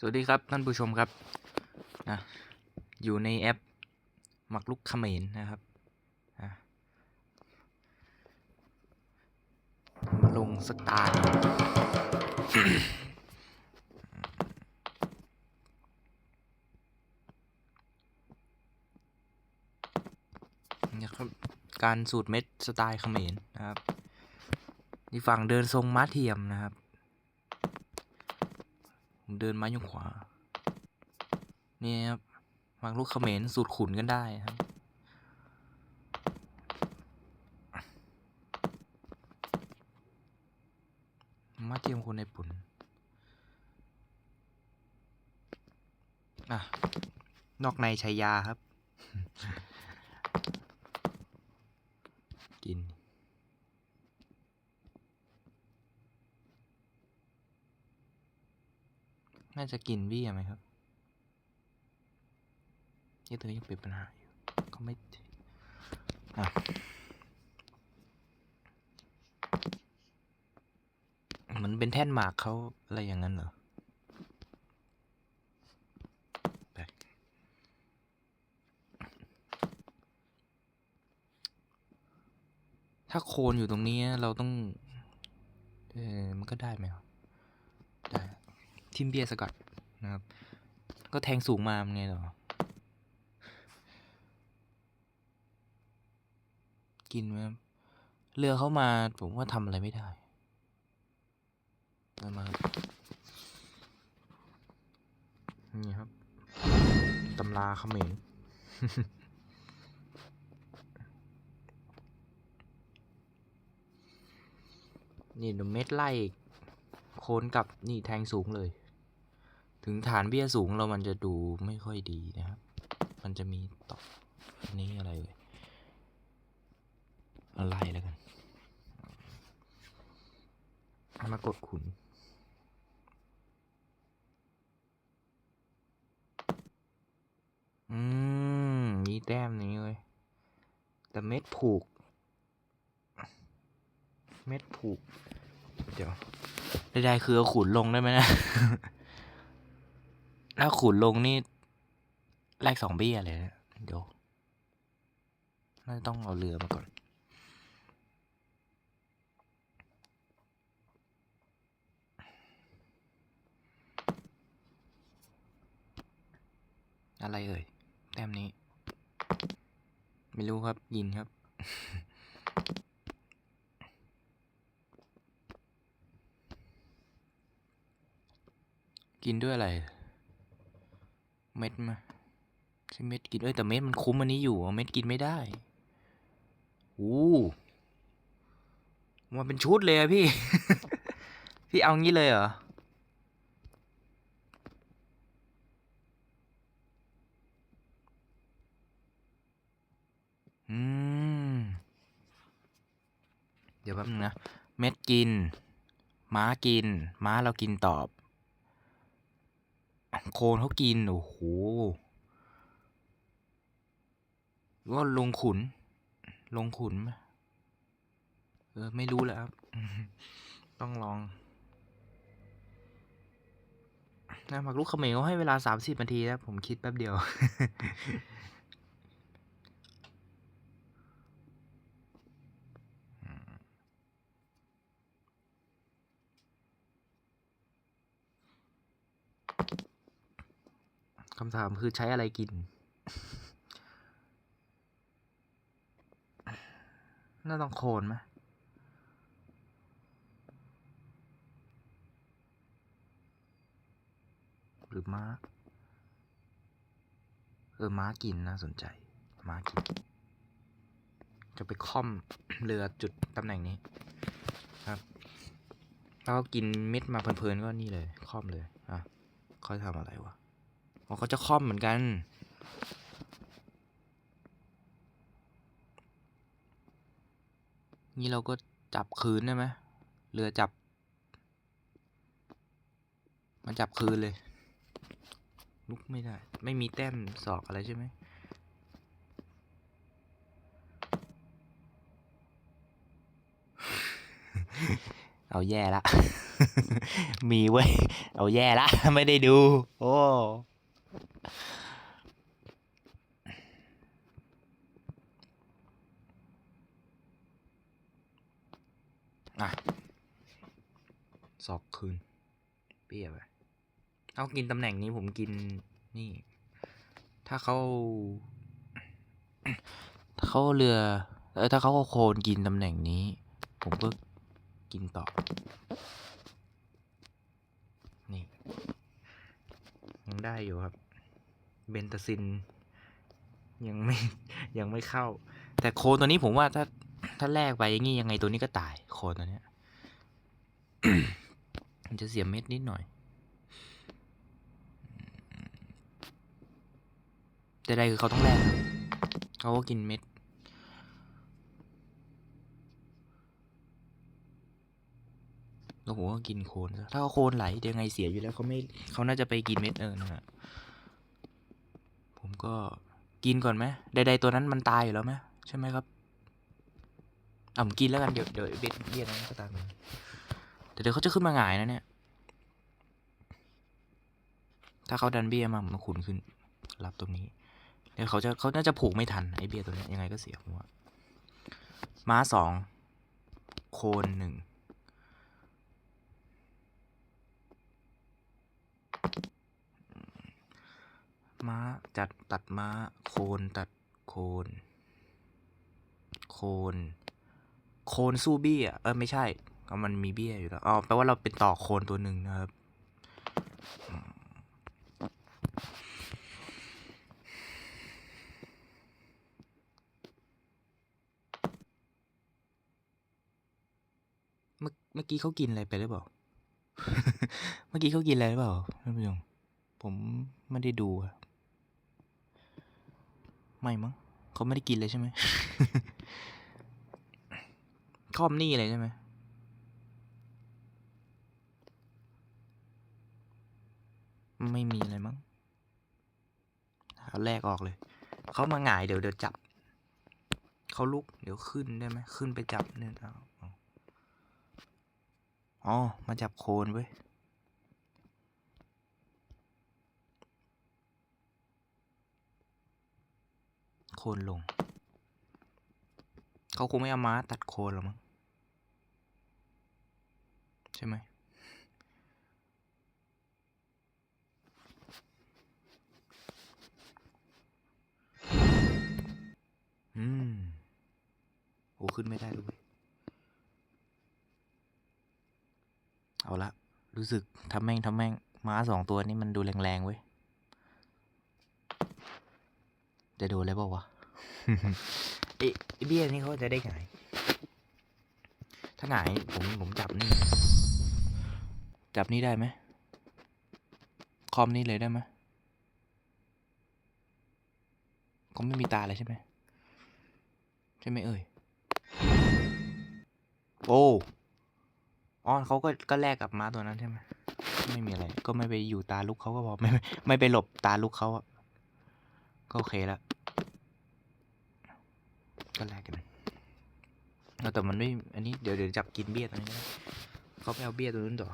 สวัสดีครับท่านผู้ชมครับนะอยู่ในแอปหมักลุกเขมรนะครับนะมาลงสกตาร์นี่ครับการสูตรเม็ดสไตล์เขมรนะครับนี่ฝั่งเดินทรงม้าเทียมนะครับ ผมเดินไม้ยงขวา นี่ครับวางลูกเขมรสูตรขุนกันได้ครับ มาเทียมคนในปุ่น อะ นอกในชายาครับ กิน น่าจะกินเบี้ยไหมครับยี่เธอยังเป็นปัญหาอยู่เขาไม่อะเหมือนเป็นแท่นหมากเขาอะไรอย่างนั้นเหรอถ้าโคนอยู่ตรงนี้เราต้อง เออมันก็ได้ไหมครับ ทิมเบียสกัดนะครับ ก็แทงสูงมามันไงหรอกินไหมเรือเขามาผมว่าทำอะไรไม่ได้เอามาครับนี่ครับตำราเขมรนี่ดูเม็ดไล่โคนกับนี่แทงสูงเลย ถึงฐานเบี้ยสูงเรามันจะดูไม่ค่อยดีนะครับ มันจะมีตออันนี้อะไรเลยอะไรแล้วกัน มากดขุน อืม มีแต้มนี้เลย แต่เม็ดผูก เม็ดผูก เดี๋ยวใดๆคือเอาขุนลงได้ไหมนะ ถ้าขุนลงนี่แลกสองเบี้ยเลยนะเดี๋ยวน่าจะต้องเอาเรือมาก่อน อะไรเอ่ย แต้มนี้ ไม่รู้ครับ ยินครับ กินด้วยอะไร เม็ดมาใช่เม็ดกินเอ้ยแต่เม็ดมันคุ้มอันนี้อยู่เม็ดกินไม่ได้โอ้มาเป็นชุดเลยอะพี่ พี่เอางี้เลยเหรออืม เดี๋ยวแป๊บนึงนะ เม็ดกิน ม้ากิน ม้าเรากินตอบ โคนเขากิน โอ้โหก็ลงขุน ลงขุนไหมเออ ไม่รู้แล้วครับ ต้องลองนะหมักลูกเขมรเขาให้เวลาสามสิบนาทีนะผมคิดแป๊บเดียว คำถามคือใช้อะไรกิน น่าต้องโคนไหมหรือม้า เออ ม้ากินน่าสนใจ ม้ากิน จะไปค่อมเรือจุดตำแหน่งนี้ครับแล้วกินเม็ดมาเพลินๆก็นี่เลย ค่อมเลย อะเขาจะทำอะไรวะ อ๋อเขาจะค่อมเหมือนกัน นี่เราก็จับคืนได้ไหมเรือจับ มันจับคืนเลย ลุกไม่ได้ ไม่มีแต้มศอกอะไรใช่ไหมเอาแย่ละ มีเว้ย เอาแย่ละ ไม่ได้ดู โอ้ อะสอกคืน เปี้ยไปเอากินตำแหน่งนี้ผมกินนี่ ถ้าเขาถ้าเขาเรือเออถ้าเขาโคนกินตำแหน่งนี้ ผมก็กินต่อ นี่ ยังได้อยู่ครับ เบนตาซิน ยังไม่ยังไม่เข้า แต่โคตัวนี้ผมว่าถ้าถ้าแลกไปอย่างงี้ยังไงตัวนี้ก็ตาย โคตัวเนี้ยมันจะเสียเม็ดนิดหน่อย แต่ใดคือเขาต้องแลกเขาก็กินเม็ด แล้วผมก็กินโคนซะถ้าเขาโคนไหลเดี๋ยวยังไงเสียอยู่แล้วเขาไม่เขาน่าจะไปกินเม็ดเออนะฮะผมก็กินก่อนไหมใดๆตัวนั้นมันตายอยู่แล้วไหมใช่ไหมครับอะผมกินแล้วกันเดี๋ยวเดี๋ยวเบ็ดเบี้ยนั้นก็ตามแต่เดี๋ยวเขาจะขึ้นมาหงายนะเนี่ย ถ้าเขาดันเบี้ยมามันขุนขึ้น รับตรงนี้เดี๋ยวเขาจะเขาน่าจะผูกไม่ทันไอเบี้ยตัวนี้ยยังไงก็เสียผมว่าม้าสองโคนหนึ่ง ม้าจัดตัดม้า โคนตัดโคน โคน โคนสู้เบี้ย เออไม่ใช่ก็มันมีเบี้ยอยู่แล้วอ๋อแปลว่าเราเป็นต่อโคนตัวหนึ่งนะครับเมื่อกี้เขากินอะไรไปหรือเปล่า เมื่อกี้เขากินอะไรหรือเปล่าท่านผู้ชมผมไม่ได้ดูอะไม่มั้งเขาไม่ได้กินเลยใช่ไหมคอมนี่เลยใช่ไหมไม่มีอะไรมั้งเอาแรกออกเลย เขามาหงายเดี๋ยวเดี๋ยวจับ เขาลุกเดี๋ยวขึ้นได้ไหมขึ้นไปจับเนี่ยเอาอ๋อ มาจับโคนเว้ย โคนลง เขาคงไม่เอาม้าตัดโคนหรอกมั้งใช่ไหมอืมโอ้ขึ้นไม่ได้ด้วยเอาละ รู้สึกทำแม่งทำแม่งม้าสองตัวนี้มันดูแรงๆเว้ย จะโดนอะไรเปล่าวะไอ้เบี้ยนี่เขาจะได้หงายถ้าหงายผมผมจับนี่ จับนี่ได้ไหมคอมนี่เลยได้ไหมเขาไม่มีตาเลยใช่ไหมใช่ไหมเอ่ยโอ้อ๋อเขาก็ก็แลกกับม้าตัวนั้นใช่ไหมไม่มีอะไร ก็ไม่ไปอยู่ตาลุกเขาก็พอไม่ไม่ไม่ไปหลบตาลุกเขาอะ ก็โอเคแล้วก็แลกกันเอาแต่มันไม่อันนี้เดี๋ยวเดี๋ยวจับกินเบี้ยตัวนี้ก็ได้เขาไปเอาเบี้ยตัวนู้นต่อ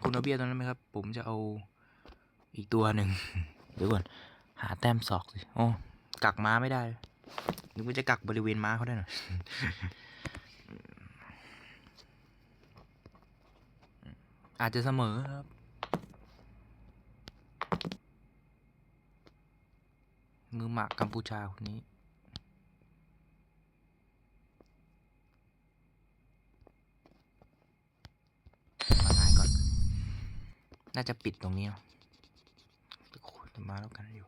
คุณเอาเบี้ยตัวนั้นไหมครับ ผมจะเอาอีกตัวหนึ่งเดี๋ยวก่อน หาแต้มศอกสิโอ้กักม้าไม่ได้นึกว่าจะกักบริเวณม้าเขาได้หน่อย อาจจะเสมอครับ มือหมากกัมพูชาคนนี้ มาหายก่อน น่าจะปิดตรงนี้เนาะโอ้โหจะมาแล้วกันอยู่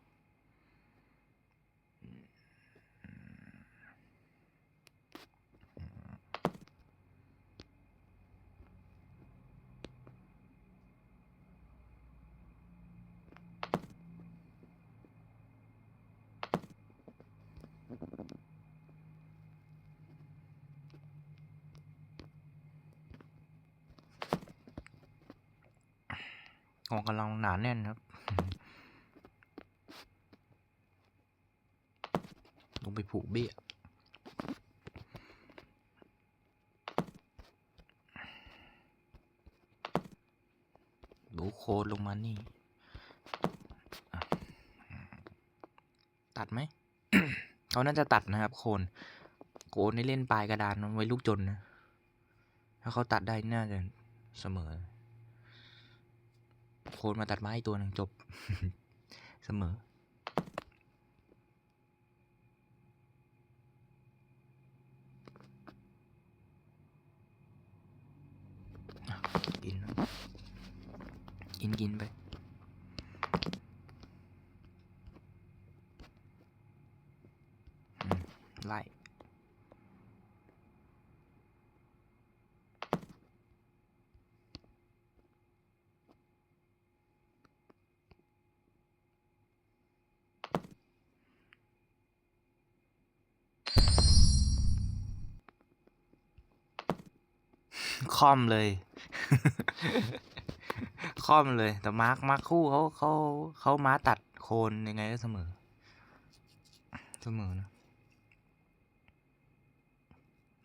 ออกกำลังหนาแน่นครับลงไปผูกเบี้ยหนูโคนลงมานี่ ตัดไหม เขาน่าจะตัดนะครับ โคน โคนได้เล่นปลายกระดานไว้ลูกจนนะ ถ้าเขาตัดได้น่าจะเสมอ คนมาตัดไม้ตัวหนึ่งจบ เสมอ กินนะกินกินไป อืม ไล่ คอมเลย คอมเลย แต่มาร์คมาร์คคู่เขาเขาเขามาตัดโคนยังไงก็เสมอ เสมอนะ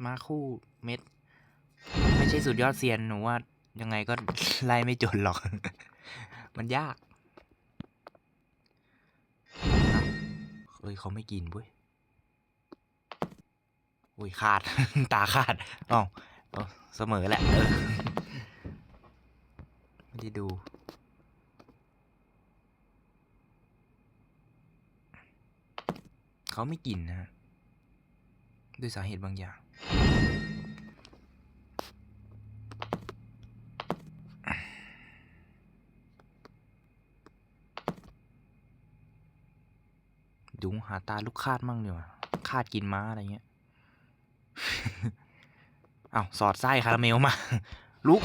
มาคู่เม็ด ไม่ใช่สุดยอดเซียนหนูว่า ยังไงก็ไล่ไม่จนหรอก มันยากเอ้ยเขาไม่กินเว้ยโอ้ยขาด ตาขาดอ๋อ เสมอแหละไม่ได้ดู เขาไม่กินนะฮะด้วยสาเหตุบางอย่างดุงหาตาลูกคาดมั่งเดีกว่าคาดกินม้าอะไรเงี้ย เอา้าสอดไส้คาราเมลมา ลุก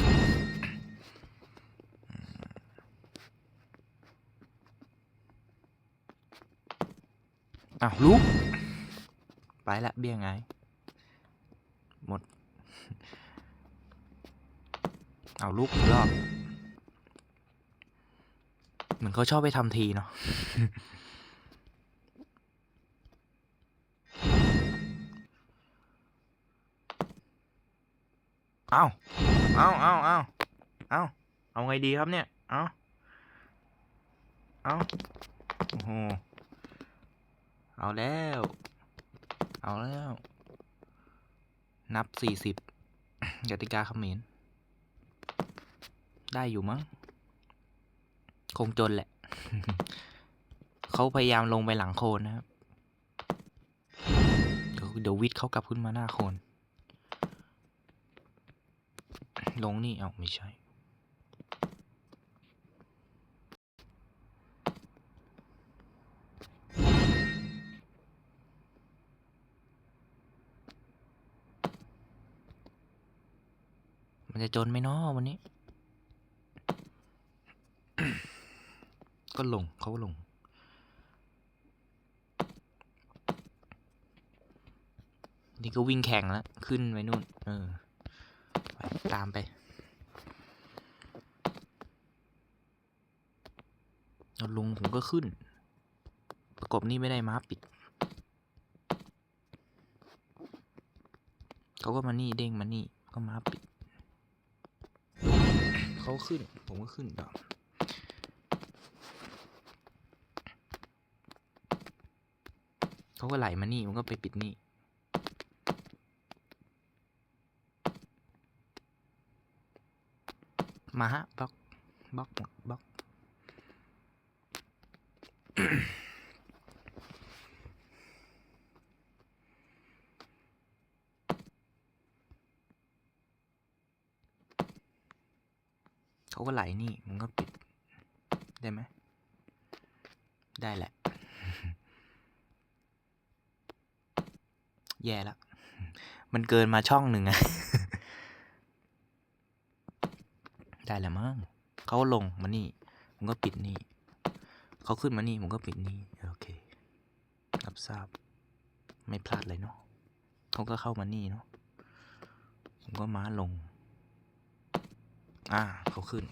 อ้าวลุก ไปละเบี้ยงไง หมด เอาลุกอีกรอบ เหมือนเขาชอบไปทำทีเนาะ เอาเอาเอาเอาเอาเอาไงดีครับเนี่ย เอาเอาโอ้โห เอาแล้ว เอาแล้ว นับสี่สิบกติกาเขมรได้อยู่มั้ง คงจนแหละ เขาพยายามลงไปหลังโคนนะครับ เดี๋ยวเดี๋ยววิทย์เขากลับขึ้นมาหน้าโคน ลงนี่เอาไม่ใช่ มันจะจนไหมเนาะวันนี้ ก็ลงเขาก็ลงนี่ก็วิ่งแข่งแล้ว ขึ้นไปนู่น เออ ตามไป เอาลงผมก็ขึ้น ประกบนี่ไม่ได้ม้าปิด เขาก็มานี่เด้งมานี่ ก็ม้าปิด เขาขึ้น ผมก็ขึ้นต่อเขาก็ไหลมานี่ มันก็ไปปิดนี่ มาฮะบล็อกบล็อกบล็อกเขาก็ไหลนี่มันก็ปิด ได้ไหม ได้แหละ แย่แล้ว มันเกินมาช่องหนึ่งอะ ได้แล้วมั้ง เขาลงมานี่ ผมก็ปิดนี่ เขาขึ้นมานี่ ผมก็ปิดนี่ โอเครับทราบ ไม่พลาดเลยเนาะเขาก็เข้ามานี่เนาะ ผมก็ม้าลง อ่า เขาขึ้น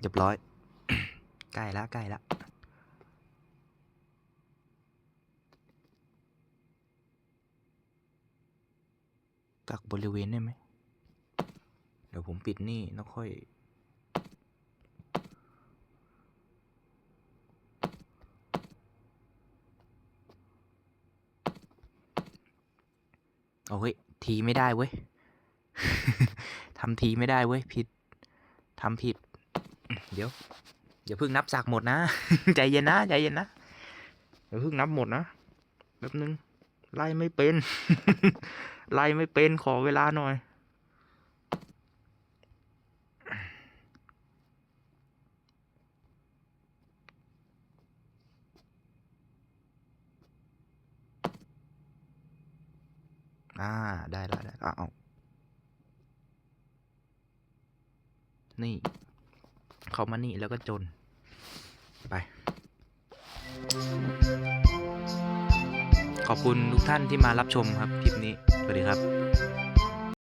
เรียบร้อย ใกล้ละใกล้ละ กักบริเวณได้ไหม เดี๋ยวผมปิดนี่แล้วค่อยเอาเฮ้ยทีไม่ได้เว้ย ทำทีไม่ได้เว้ย ผิด ทำผิด เดี๋ยว อย่าเพิ่งนับสักหมดนะ ใจเย็นนะ ใจเย็นนะอย่าเพิ่งนับหมดนะ แป๊บนึง ไล่ไม่เป็น ไล่ไม่เป็นขอเวลาหน่อย อ่า ได้ล้ได้ล้วเอานี่ เขามานี่แล้วก็จน ไป ขอบคุณทุกท่านที่มารับชมครับคลิป สวัสดีครับ